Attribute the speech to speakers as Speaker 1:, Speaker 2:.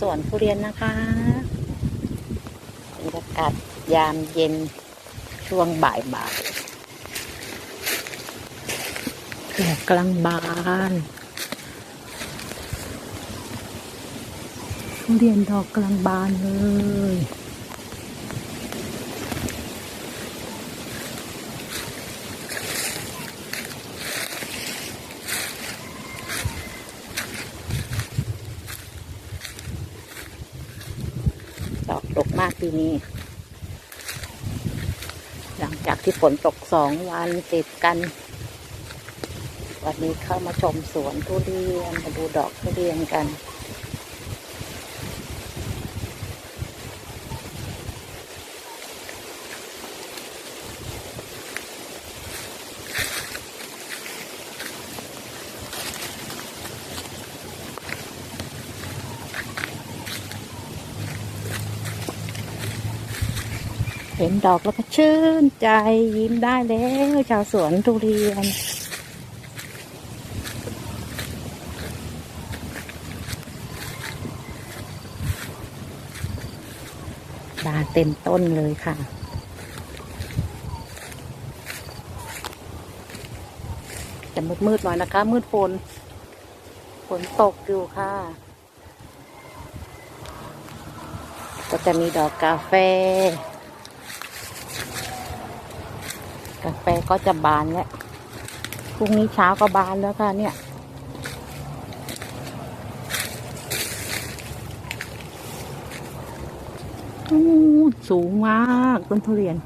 Speaker 1: สวนทุเรียนนะคะบรรยากาศยามเย็นช่วงบ่ายบ่ายๆดอกกลางบานทุเรียนดอกกลางบานเลย ตกมากปีนี้ หลังจากที่ฝนตกสองวันติดกัน วันนี้เข้ามาชมสวนทุเรียนมาดูดอกทุเรียนกัน เห็นดอกแล้วก็ชื่นใจยิ้มได้แล้วชาวสวนทุเรียน บานเต็มต้นเลยค่ะจะมืดๆหน่อยนะคะ มืดฝน ฝนตกอยู่ค่ะ ก็จะมีดอกกาแฟ กาแฟก็จะบานแล้วพรุ่งนี้เช้าก็บานแล้วค่ะเนี่ย สูงมากต้นทุเรียน